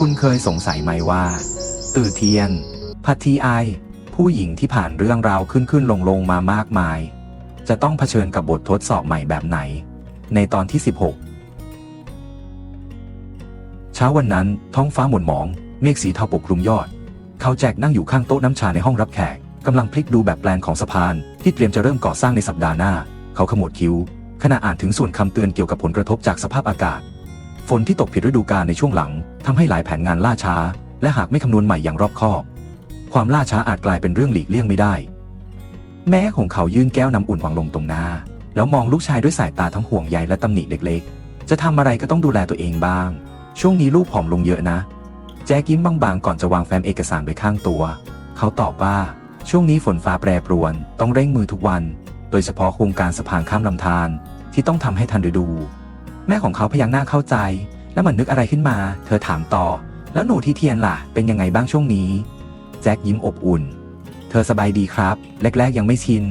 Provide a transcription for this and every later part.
คุณเคยสงสัยไหมว่า ตื่อเทียน พัททีไอ ผู้หญิงที่ผ่านเรื่องราวขึ้นขึ้นลงลงมามากมาย จะต้องเผชิญกับบททดสอบใหม่แบบไหน ในตอนที่ 16 เช้าวันนั้นท้องฟ้าหม่นหมอง เมฆสีเทาปกคลุมยอด เขาแจกนั่งอยู่ข้างโต๊ะน้ำชาในห้องรับแขกกำลังพลิกดูแบบแปลนของสะพาน ที่เตรียมจะเริ่มก่อสร้างในสัปดาห์หน้า เขาขมวดคิ้ว ขณะอ่านถึงส่วนคำเตือนเกี่ยวกับผลกระทบจากสภาพอากาศ ฝนที่ตกผิดฤดูกาลในช่วงหลัง ทำให้หลายแผนงานล่าช้า และหากไม่คำนวณใหม่อย่างรอบคอบ ความล่าช้าอาจกลายเป็นเรื่องหลีกเลี่ยงไม่ได้ แม่ของเขายื่นแก้วน้ำอุ่นวางลงตรงหน้า แล้วมองลูกชายด้วยสายตาทั้งห่วงใยและตำหนิเล็กๆ จะทำอะไรก็ต้องดูแลตัวเองบ้าง ช่วงนี้ลูกผอมลงเยอะนะ แจ๊กยิ้มบางๆก่อนจะวางแฟ้มเอกสารไว้ข้างตัว เขาตอบว่าช่วงนี้ฝนฟ้าแปรปรวน ต้องเร่งมือทุกวัน โดยเฉพาะโครงการสะพานข้ามลำธารที่ต้องทำให้ทันฤดู แม่ของเขาพยักหน้าเข้าใจ แล้วมันนึกอะไรขึ้นมา เธอถามต่อ แล้วหนูที่เทียนล่ะ เป็นยังไงบ้างช่วงนี้ แจ็คยิ้มอบอุ่น เธอสบายดีครับ แรกๆยังไม่ชิน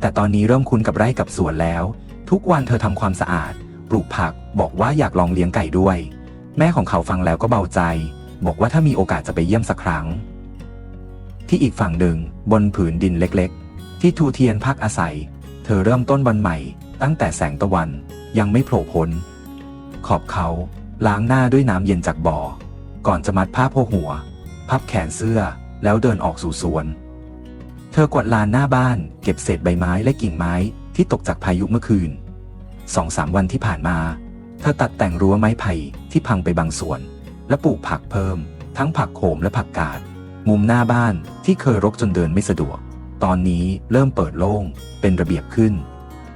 แต่ตอนนี้เริ่มคุ้นกับไร่กับสวนแล้ว ทุกวันเธอทำความสะอาด ปลูกผัก บอกว่าอยากลองเลี้ยงไก่ด้วย แม่ของเขาฟังแล้วก็เบาใจ บอกว่าถ้ามีโอกาสจะไปเยี่ยมสักครั้ง ที่อีกฝั่งหนึ่ง บนผืนดินเล็กๆ ที่ทูเทียนพักอาศัย เธอเริ่มต้นวันใหม่ ตั้งแต่แสงตะวันยังไม่โผล่พ้นขอบเขา ล้างหน้าด้วยน้ำเย็นจากบ่อ ก่อนจะมัดผ้าโพกหัว พับแขนเสื้อแล้วเดินออกสู่สวน เธอกวาดลานหน้าบ้าน เก็บเศษใบไม้และกิ่งไม้ที่ตกจากพายุเมื่อคืนสองสามวันที่ผ่านมา เธอตัดแต่งรั้วไม้ไผ่ที่พังไปบางส่วน และปลูกผักเพิ่ม ทั้งผักโขมและผักกาด มุมหน้าบ้านที่เคยรกจนเดินไม่สะดวก ตอนนี้เริ่มเปิดโล่งเป็นระเบียบขึ้น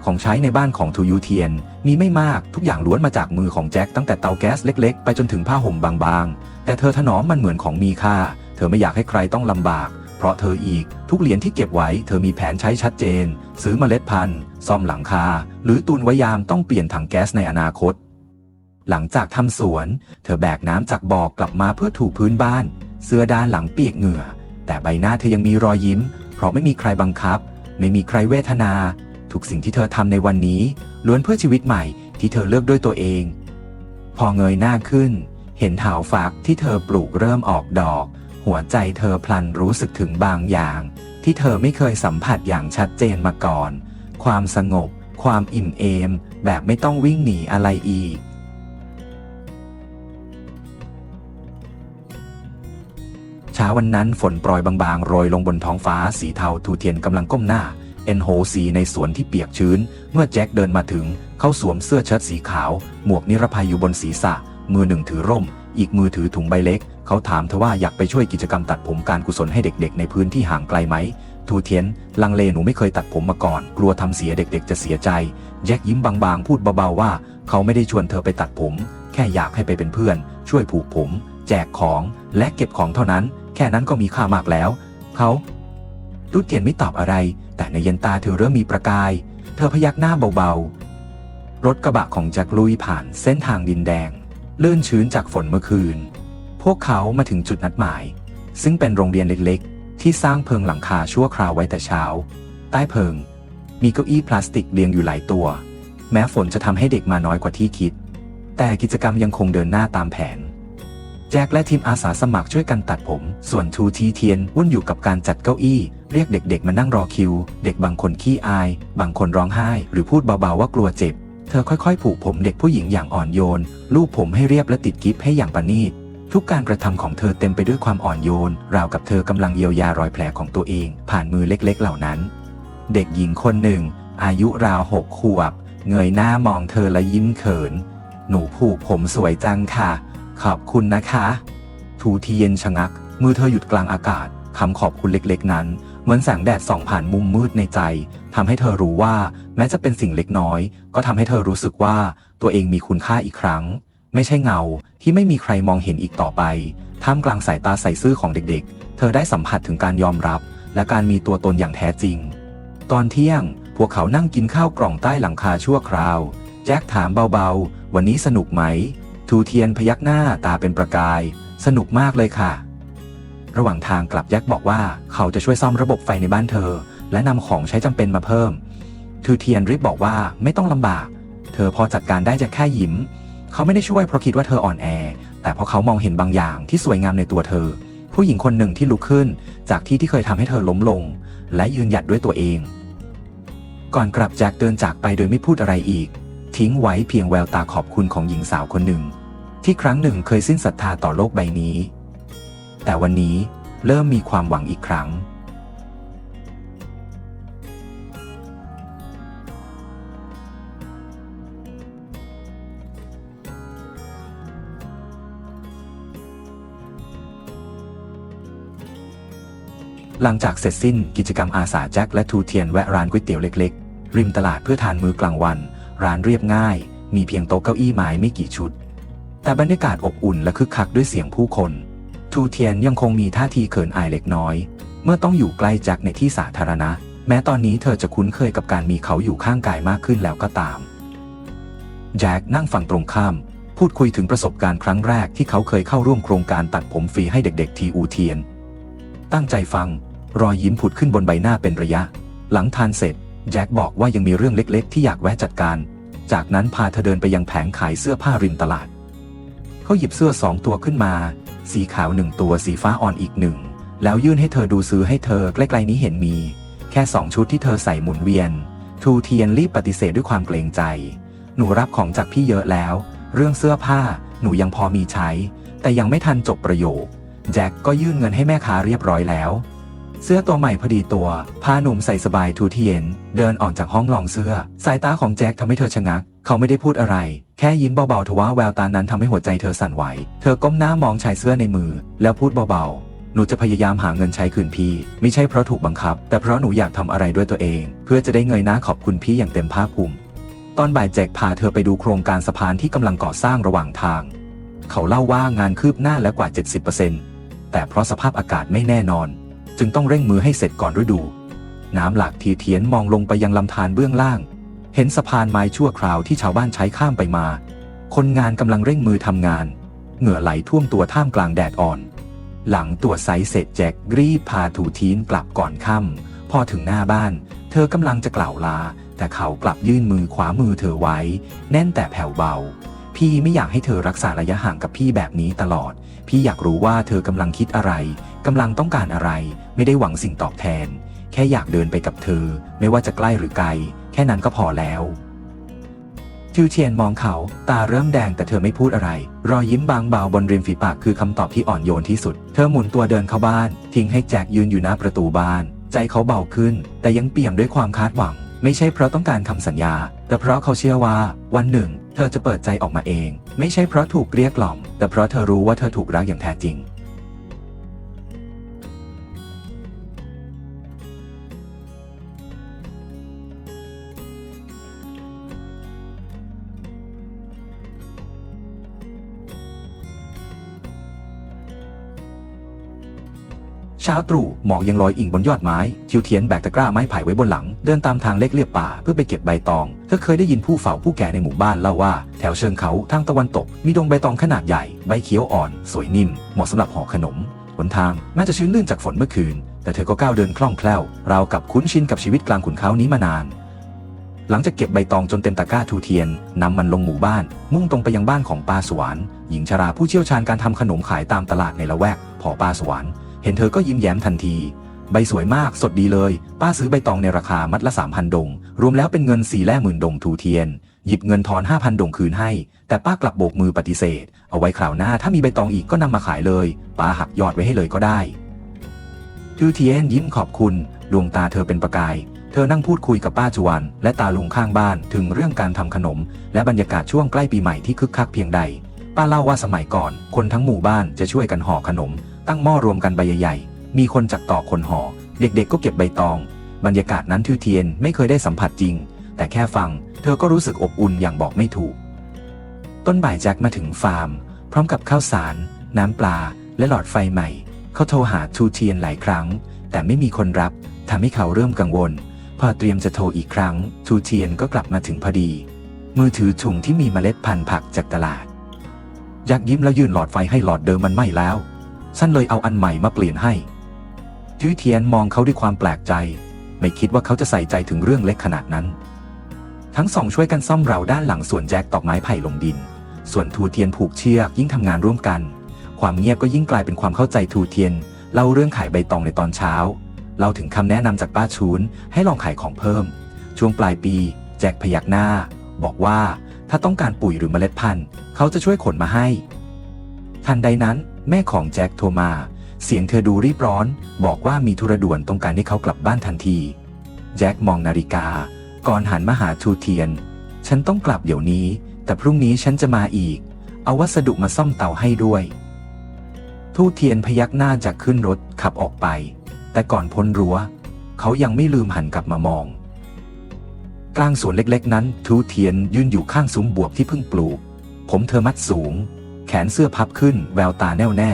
ของใช้ในบ้านของทูยูเทียนมีไม่มากทุกอย่างล้วนมาจากมือของแจ็คตั้งแต่เตาแก๊สเล็กๆ ไปจนถึงผ้าห่มบางๆ แต่เธอถนอมมันเหมือนของมีค่า เธอไม่อยากให้ใครต้องลำบาก เพราะเธออีกทุกเหรียญที่เก็บไว้ เธอมีแผนใช้ชัดเจน ซื้อเมล็ดพันธุ์ซ่อมหลังคา หรือตุนไว้ยามต้องเปลี่ยนถังแก๊สในอนาคต หลังจากทำสวน เธอแบกน้ำจากบ่อกลับมาเพื่อถูพื้นบ้าน เสื้อด้านหลังเปียกเหงื่อ แต่ใบหน้าเธอยังมีรอยยิ้ม เพราะไม่มีใครบังคับ ไม่มีใครเวทนา ทุกสิ่งที่เธอทำในวันนี้ ล้วนเพื่อชีวิตใหม่ที่เธอเลือกด้วยตัวเอง พอเงยหน้าขึ้น เห็นถาวฝักที่เธอปลูกเริ่มออกดอก หัวใจเธอพลันรู้สึกถึงบางอย่าง ที่เธอไม่เคยสัมผัสอย่างชัดเจนมาก่อน ความสงบ ความอิ่มเอม แบบไม่ต้องวิ่งหนีอะไรอีกเช้าวันนั้นฝนโปรยบางๆ โรยลงบนท้องฟ้าสีเทาทูเทียนกำลังก้มหน้า นโฮสีในสวนที่เปียกชื้น เมื่อแจ็คเดินมาถึง เขาสวมเสื้อเชิ้ตสีขาว หมวกนิรภัยอยู่บนศีรษะ มือหนึ่งถือร่ม อีกมือถือถุงใบเล็ก เขาถามเธอว่าอยากไปช่วยกิจกรรมตัดผมการกุศลให้เด็กๆ ในพื้นที่ห่างไกลไหม ทูเทียน ลังเลหนูไม่เคยตัดผมมาก่อน กลัวทำเสียเด็กๆ จะเสียใจ แจ็คยิ้มบางๆ พูดเบาๆว่า เขาไม่ได้ชวนเธอไปตัดผม แค่อยากให้ไปเป็นเพื่อน ช่วยผูกผม แจกของและเก็บของเท่านั้น แค่นั้นก็มีค่ามากแล้ว เขาทูเทียนไม่ตอบอะไร แต่ในเย็นตาเธอเริ่มมีประกาย เธอพยักหน้าเบาๆ รถกระบะของแจ็คลุยผ่านเส้นทางดินแดง เลื่อนชื้นจากฝนเมื่อคืน พวกเขามาถึงจุดนัดหมาย ซึ่งเป็นโรงเรียนเล็กๆ ที่สร้างเพิงหลังคาชั่วคราวไว้แต่เช้า ใต้เพิง มีเก้าอี้พลาสติกเรียงอยู่หลายตัว แม้ฝนจะทำให้เด็กมาน้อยกว่าที่คิด แต่กิจกรรมยังคงเดินหน้าตามแผน แจ็คและทีมอาสาสมัครช่วยกันตัดผม ส่วนทูทีเทียนวุ่นอยู่กับการจัดเก้าอี้ เรียกเด็กๆ มานั่งรอคิว เด็กบางคนขี้อาย บางคนร้องไห้ หรือพูดเบาๆว่ากลัวเจ็บ เธอค่อยๆ ผูกผมเด็กผู้หญิงอย่างอ่อนโยน ลูบผมให้เรียบและติดกิฟให้อย่างประณีต ทุกการกระทำของเธอเต็มไปด้วยความอ่อนโยน ราวกับเธอกำลังเยียวยารอยแผลของตัวเอง ผ่านมือเล็กๆ เหล่านั้น เด็กหญิงคนหนึ่ง อายุราวหกขวบ เงยหน้ามองเธอและยิ้มเขิน หนูผูกผมสวยจังค่ะ ขอบคุณนะคะทูทีเย็นชะงัก มือเธอหยุดกลางอากาศคำขอบคุณเล็กๆนั้น เหมือนแสงแดดส่องผ่านมุมมืดในใจทำให้เธอรู้ว่า แม้จะเป็นสิ่งเล็กน้อย ก็ทำให้เธอรู้สึกว่าตัวเองมีคุณค่าอีกครั้ง ไม่ใช่เงาที่ไม่มีใครมองเห็นอีกต่อไป ท่ามกลางสายตาใส่ซื่อของเด็กๆ เธอได้สัมผัสถึงการยอมรับ และการมีตัวตนอย่างแท้จริง ตอนเที่ยง พวกเขานั่งกินข้าวกล่องใต้หลังคาชั่วคราว แจ็คถามเบาๆ วันนี้สนุกไหม ทูเทียนพยักหน้าตาเป็นประกาย สนุกมากเลยค่ะ ระหว่างทางกลับแจ็คบอกว่าเขาจะช่วยซ่อมระบบไฟในบ้านเธอ และนำของใช้จำเป็นมาเพิ่ม ทูเทียนรีบบอกว่าไม่ต้องลำบาก เธอพอจัดการได้จะแค่ยิ้ม เขาไม่ได้ช่วยเพราะคิดว่าเธออ่อนแอ แต่เพราะเขามองเห็นบางอย่างที่สวยงามในตัวเธอ ผู้หญิงคนหนึ่งที่ลุกขึ้น จากที่ที่เคยทำให้เธอล้มลง และยืนหยัดด้วยตัวเอง ก่อนกลับแจ็คเดินจากไปโดยไม่พูดอะไรอีกทิ้งไว้เพียงแววตาขอบคุณของหญิงสาวคนหนึ่ง ที่ครั้งหนึ่งเคยสิ้นศรัทธาต่อโลกใบนี้ แต่วันนี้เริ่มมีความหวังอีกครั้ง หลังจากเสร็จสิ้นกิจกรรมอาสาแจ็คและทูเทียนแวะร้านก๋วยเตี๋ยวเล็กๆ ริมตลาดเพื่อทานมื้อกลางวัน ร้านเรียบง่าย มีเพียงโต๊ะเก้าอี้ไม้ไม่กี่ชุด แต่บรรยากาศอบอุ่นและคึกคักด้วยเสียงผู้คน ทูเทียนยังคงมีท่าทีเขินอายเล็กน้อย เมื่อต้องอยู่ใกล้แจ็คในที่สาธารณะ แม้ตอนนี้เธอจะคุ้นเคยกับการมีเขาอยู่ข้างกายมากขึ้นแล้วก็ตามแจ็คนั่งฝั่งตรงข้าม พูดคุยถึงประสบการณ์ครั้งแรกที่เขาเคยเข้าร่วมโครงการตัดผมฟรีให้เด็กๆทีอูเทียน ตั้งใจฟัง รอยยิ้มผุดขึ้นบนใบหน้าเป็นระยะ หลังทานเสร็จ แจ็คบอกว่ายังมีเรื่องเล็กๆ ที่อยากแวะจัดการ จากนั้นพาเธอเดินไปยังแผงขายเสื้อผ้าริมตลาด เขาหยิบเสื้อสองตัวขึ้นมา สีขาวหนึ่งตัวสีฟ้าอ่อนอีกหนึ่ง แล้วยื่นให้เธอดูซื้อให้เธอใกล้ๆนี้เห็นมี แค่สองชุดที่เธอใส่หมุนเวียน ทูเทียนรีบปฏิเสธด้วยความเกรงใจ หนูรับของจากพี่เยอะแล้ว เรื่องเสื้อผ้าหนูยังพอมีใช้ แต่ยังไม่ทันจบประโยค แจ็คก็ยื่นเงินให้แม่ค้าเรียบร้อยแล้ว เสื้อตัวใหม่พอดีตัวพาหนุ่มใส่สบายทูเทียน เดินออกจากห้องลองเสื้อ สายตาของแจ็คทำให้เธอชะงัก เขาไม่ได้พูดอะไร แค่ยิ้มเบาๆทว่าแววตานั้นทำให้หัวใจเธอสั่นไหว เธอก้มหน้ามองชายเสื้อในมือ แล้วพูดเบาๆ หนูจะพยายามหาเงินใช้คืนพี่ ไม่ใช่เพราะถูกบังคับ แต่เพราะหนูอยากทำอะไรด้วยตัวเอง เพื่อจะได้เงยหน้าขอบคุณพี่อย่างเต็มภาคภูมิ ตอนบ่ายแจ็คพาเธอไปดูโครงการสะพานที่กำลังก่อสร้างระหว่างทาง เขาเล่าว่างานคืบหน้าแล้วกว่า 70%แต่เพราะสภาพอากาศไม่แน่นอน จึงต้องเร่งมือให้เสร็จก่อนฤดู น้ำหลากทีเทียนมองลงไปยังลำธารเบื้องล่าง เห็นสะพานไม้ชั่วคราวที่ชาวบ้านใช้ข้ามไปมา คนงานกำลังเร่งมือทำงาน เหงื่อไหลท่วมตัวท่ามกลางแดดอ่อน หลังตรวจไซส์เสร็จแจ็ครีบพาถูทีนกลับก่อนค่ำพอถึงหน้าบ้าน เธอกำลังจะกล่าวลา แต่เขากลับยื่นมือขวามือเธอไว้ แน่นแต่แผ่วเบา พี่ไม่อยากให้เธอรักษาระยะห่างกับพี่แบบนี้ตลอด พี่อยากรู้ว่าเธอกำลังคิดอะไรกำลังต้องการอะไร ไม่ได้หวังสิ่งตอบแทน แค่อยากเดินไปกับเธอ ไม่ว่าจะใกล้หรือไกล ค่นั้นก็พอแล้วจิวเทียนมองเขาตาเริ่มแดงแต่เธอไม่พูดอะไร รอยยิ้มบางเบาบนริมฝีปากคือคำตอบที่อ่อนโยนที่สุด เธอหมุนตัวเดินเข้าบ้าน ทิ้งให้แจ็คยืนอยู่หน้าประตูบ้าน ใจเขาเบาขึ้น แต่ยังเปี่ยมด้วยความคาดหวัง ไม่ใช่เพราะต้องการคำสัญญา แต่เพราะเขาเชื่อว่า วันหนึ่ง เธอจะเปิดใจออกมาเอง ไม่ใช่เพราะถูกเกลี้ยกล่อม แต่เพราะเธอรู้ว่าเธอถูกรักอย่างแท้จริง ช้าตรู่หมอกยังลอยอิ่งบนยอดไม้ทิวเทียนแบกตะกร้าไม้ไผ่ไว้บนหลัง เดินตามทางเล็กเลียบป่าเพื่อไปเก็บใบตอง เธอเคยได้ยินผู้เฝ้าผู้แก่ในหมู่บ้านเล่าว่า แถวเชิงเขาทางตะวันตก มีดงใบตองขนาดใหญ่ใบเขียวอ่อน สวยนิ่ม เหมาะสำหรับห่อขนมบนทางแม้จะชื้นลื่นจากฝนเมื่อคืน แต่เธอก็ก้าวเดินคล่องแคล่วราวกับคุ้นชินกับชีวิตกลางขุนเขานี้มานานหลังจากเก็บใบตองจนเต็มตะกร้าทูเทียนนำมันลงหมู่บ้าน มุ่งตรงไปยังบ้านของป้าสวรรค์หญิงชราผู้เชี่ยวชาญการทำขนมขายตามตลาดในละแวกพอป้าสวรรค์ ห็นเธอก็ยิ้มแย้มทันที ใบสวยมากสดดีเลย ป้าซื้อใบตองในราคามัดละ3,000ดง รวมแล้วเป็นเงินสี่แล่หมื่นดงทูเทียน หยิบเงินทอน5,000ดงคืนให้ แต่ป้ากลับโบกมือปฏิเสธ เอาไว้คราวหน้าถ้ามีใบตองอีกก็นำมาขายเลย ป้าหักยอดไว้ให้เลยก็ได้ทูเทียนยิ้มขอบคุณ ดวงตาเธอเป็นประกายเธอนั่งพูดคุยกับป้าจวนและตาลุงข้างบ้านถึงเรื่องการทำขนม และบรรยากาศช่วงใกล้ปีใหม่ที่คึกคักเพียงใด ป้าเล่าว่าสมัยก่อน คนทั้งหมู่บ้านจะช่วยกันห่อขนม ตั้งหม้อรวมกันใบใหญ่ๆ มีคนจักตอกคนห่อเด็กๆก็เก็บใบตอง บรรยากาศนั้นทิวเทียนไม่เคยได้สัมผัสจริง แต่แค่ฟัง เธอก็รู้สึกอบอุ่นอย่างบอกไม่ถูก ต้นบ่ายแจ็คมาถึงฟาร์ม พร้อมกับข้าวสาร น้ำปลา และหลอดไฟใหม่ เขาโทรหาทูเทียนหลายครั้ง แต่ไม่มีคนรับทำให้เขาเริ่มกังวล พอเตรียมจะโทรอีกครั้ง ทูเทียนก็กลับมาถึงพอดี มือถือถุงที่มีเมล็ดพันธุ์ผักจากตลาดยักยิ้มแล้วยื่นหลอดไฟให้หลอดเดิมมันไหม้แล้ว ฉันเลยเอาอันใหม่มาเปลี่ยนให้ทิวเทียนมองเขาด้วยความแปลกใจ ไม่คิดว่าเขาจะใส่ใจถึงเรื่องเล็กขนาดนั้น ทั้งสองช่วยกันซ่อมเราด้านหลังส่วนแจ็คตอกไม้ไผ่ลงดิน ส่วนทูเทียนผูกเชือกยิ่งทำงานร่วมกัน ความเงียบก็ยิ่งกลายเป็นความเข้าใจทูเทียนเล่าเรื่องขายใบตองในตอนเช้าเล่าถึงคำแนะนำจากป้าชูนให้ลองขายของเพิ่ม ช่วงปลายปี แจ็คพยักหน้า บอกว่าถ้าต้องการปุ๋ยหรือเมล็ดพันธุ์ เขาจะช่วยขนมาให้ ทันใดนั้น แม่ของแจ็คโทรมา เสียงเธอดูรีบร้อน บอกว่ามีธุระด่วนต้องการให้เขากลับบ้านทันที แจ็คมองนาฬิกา ก่อนหันมาหาทูเทียน ฉันต้องกลับเดี๋ยวนี้ แต่พรุ่งนี้ฉันจะมาอีก เอาวัสดุมาซ่อมเตาให้ด้วย ทูเทียนพยักหน้าจากขึ้นรถขับออกไป แต่ก่อนพ้นรั้ว เขายังไม่ลืมหันกลับมามอง กลางสวนเล็กๆ นั้น ทูเทียนยืนอยู่ข้างซุ้มบวบที่เพิ่งปลูก ผมเธอมัดสูง แขนเสื้อพับขึ้นแววตาแน่วแน่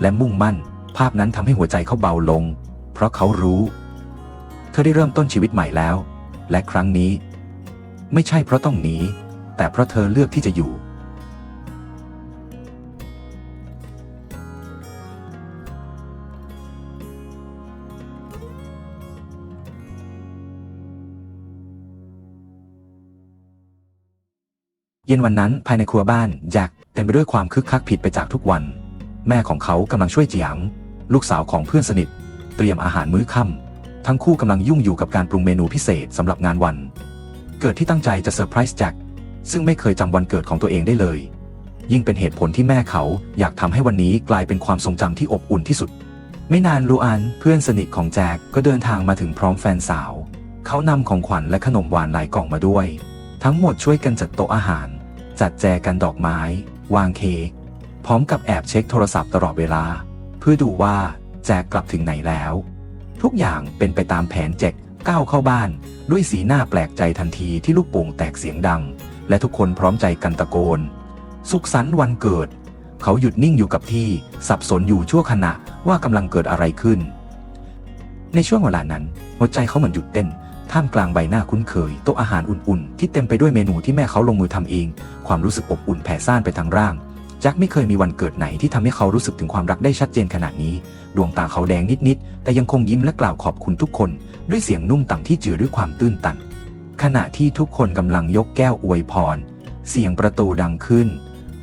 และมุ่งมั่น ภาพนั้นทำให้หัวใจเขาเบาลง เพราะเขารู้ เธอได้เริ่มต้นชีวิตใหม่แล้ว และครั้งนี้ ไม่ใช่เพราะต้องหนี แต่เพราะเธอเลือกที่จะอยู่ เย็นวันนั้นภายในครัวบ้านแจ็ค เต็มไปด้วยความคึกคักผิดไปจากทุกวัน แม่ของเขากำลังช่วยจียง ลูกสาวของเพื่อนสนิท เตรียมอาหารมื้อค่ำทั้งคู่กำลังยุ่งอยู่กับการปรุงเมนูพิเศษสำหรับงานวัน เกิดที่ตั้งใจจะเซอร์ไพรส์แจ็คซึ่งไม่เคยจำวันเกิดของตัวเองได้เลย ยิ่งเป็นเหตุผลที่แม่เขาอยากทำให้วันนี้กลายเป็นความทรงจำที่อบอุ่นที่สุด ไม่นานลูอันเพื่อนสนิทของแจ็คก็เดินทางมาถึงพร้อมแฟนสาว เขานำของขวัญและขนมหวานหลายกล่องมาด้วย ทั้งหมดช่วยกันจัดโต๊ะอาหาร จัดแจกันดอกไม้ วางเค้กพร้อมกับแอบเช็คโทรศัพท์ตลอดเวลา เพื่อดูว่าแจกกลับถึงไหนแล้ว ทุกอย่างเป็นไปตามแผนแจ็คก้าวเข้าบ้าน ด้วยสีหน้าแปลกใจทันทีที่ลูกโป่งแตกเสียงดัง และทุกคนพร้อมใจกันตะโกน สุขสันต์วันเกิด เขาหยุดนิ่งอยู่กับที่สับสนอยู่ชั่วขณะว่ากำลังเกิดอะไรขึ้น ในช่วงเวลานั้นหัวใจเขาเหมือนหยุดเต้น ท่ามกลางใบหน้าคุ้นเคยโต๊ะอาหารอุ่นๆ ที่เต็มไปด้วยเมนูที่แม่เขาลงมือทำเอง ความรู้สึกอบอุ่นแผ่ซ่านไปทั้งร่างแจ็คไม่เคยมีวันเกิดไหนที่ทำให้เขารู้สึกถึงความรักได้ชัดเจนขนาดนี้ ดวงตาเขาแดงนิดๆ แต่ยังคงยิ้มและกล่าวขอบคุณทุกคน ด้วยเสียงนุ่มต่ำที่เจือด้วยความตื้นตัน ขณะที่ทุกคนกำลังยกแก้วอวยพร เสียงประตูดังขึ้น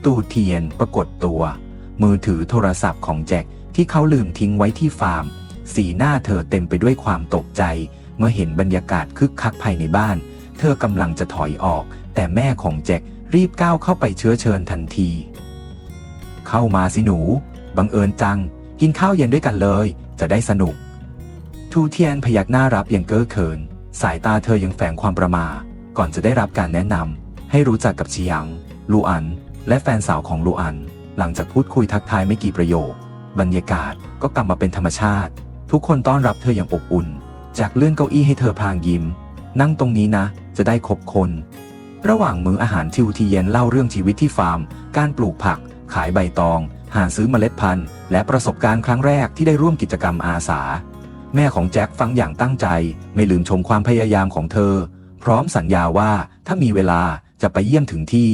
ตู้เทียนปรากฏตัว มือถือโทรศัพท์ของแจ็คที่เขาลืมทิ้งไว้ที่ฟาร์ม สีหน้าเธอเต็มไปด้วยความตกใจ มื่อเห็นบรรยากาศคึกคักภายในบ้าน เธอกำลังจะถอยออก แต่แม่ของแจ็ครีบก้าวเข้าไปเชื้อเชิญทันที เข้ามาสิหนู บังเอิญจัง กินข้าวเย็นด้วยกันเลย จะได้สนุก ทูเทียนพยักหน้ารับอย่างเก้อเขิน สายตาเธอยังแฝงความประมา ก่อนจะได้รับการแนะนำให้รู้จักกับชียังลูอัน และแฟนสาวของลูอัน หลังจากพูดคุยทักทายไม่กี่ประโยค บรรยากาศก็กลับมาเป็นธรรมชาติ ทุกคนต้อนรับเธออย่างอบอุ่น จากเลื่อนเก้าอี้ให้เธอพลางยิ้ม นั่งตรงนี้นะ จะได้ครบคน ระหว่างมื้ออาหารทิวทีเย็นเล่าเรื่องชีวิตที่ฟาร์ม การปลูกผัก ขายใบตอง หาซื้อเมล็ดพันธุ์ และประสบการณ์ครั้งแรกที่ได้ร่วมกิจกรรมอาสา แม่ของแจ็คฟังอย่างตั้งใจ ไม่ลืมชมความพยายามของเธอ พร้อมสัญญาว่าถ้ามีเวลาจะไปเยี่ยมถึงที่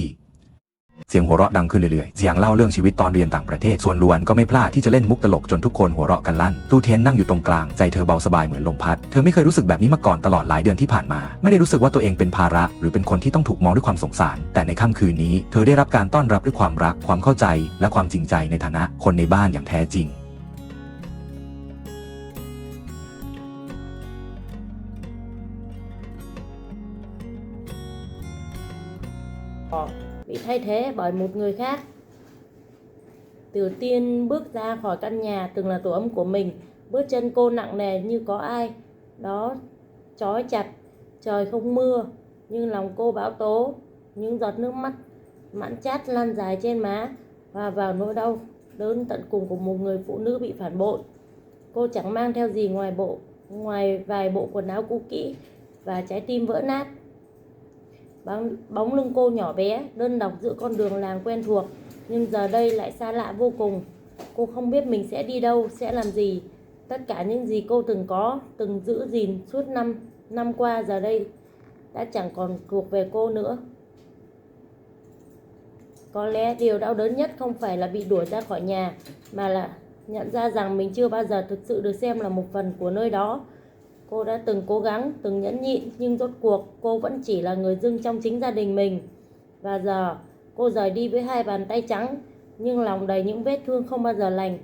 เสียงหัวเราะดังขึ้นเรื่อยๆ เสียงเล่าเรื่องชีวิตตอนเรียนต่างประเทศ ส่วนลวนก็ไม่พลาดที่จะเล่นมุกตลกจนทุกคนหัวเราะกันลั่น ตู้เทนนั่งอยู่ตรงกลาง ใจเธอเบาสบายเหมือนลมพัด เธอไม่เคยรู้สึกแบบนี้มาก่อนตลอดหลายเดือนที่ผ่านมา ไม่ได้รู้สึกว่าตัวเองเป็นภาระ หรือเป็นคนที่ต้องถูกมองด้วยความสงสาร แต่ในค่ำคืนนี้ เธอได้รับการต้อนรับด้วยความรัก ความเข้าใจ และความจริงใจในฐานะคนในบ้านอย่างแท้จริง thay thế bởi một người khác. Tiểu Tiên bước ra khỏi căn nhà từng là tổ ấm của mình, Bước chân cô nặng nề như có ai. Đó, trói chặt, Trời không mưa, Nhưng lòng cô bão tố, Những giọt nước mắt mãn chát lan dài trên má và vào nỗi đau đớn tận cùng của một người phụ nữ bị phản bội. Cô chẳng mang theo gì ngoài bộ, Ngoài vài bộ quần áo cũ kỹ Và trái tim vỡ nát bóng, bóng lưng cô nhỏ bé đơn độc giữa con đường làng quen thuộc. Nhưng giờ đây lại xa lạ vô cùng. Cô không biết mình sẽ đi đâu sẽ làm gì. Tất cả những gì cô từng có từng giữ gìn suốt năm năm qua giờ đây đã chẳng còn thuộc về cô nữa. Có lẽ điều đau đớn nhất không phải là bị đuổi ra khỏi nhà mà là nhận ra rằng mình chưa bao giờ thực sự được xem là một phần của nơi đó. Cô đã từng cố gắng, từng nhẫn nhịn nhưng rốt cuộc cô vẫn chỉ là người dưng trong chính gia đình mình. Và giờ Cô rời đi với hai bàn tay trắng, nhưng lòng đầy những vết thương không bao giờ lành.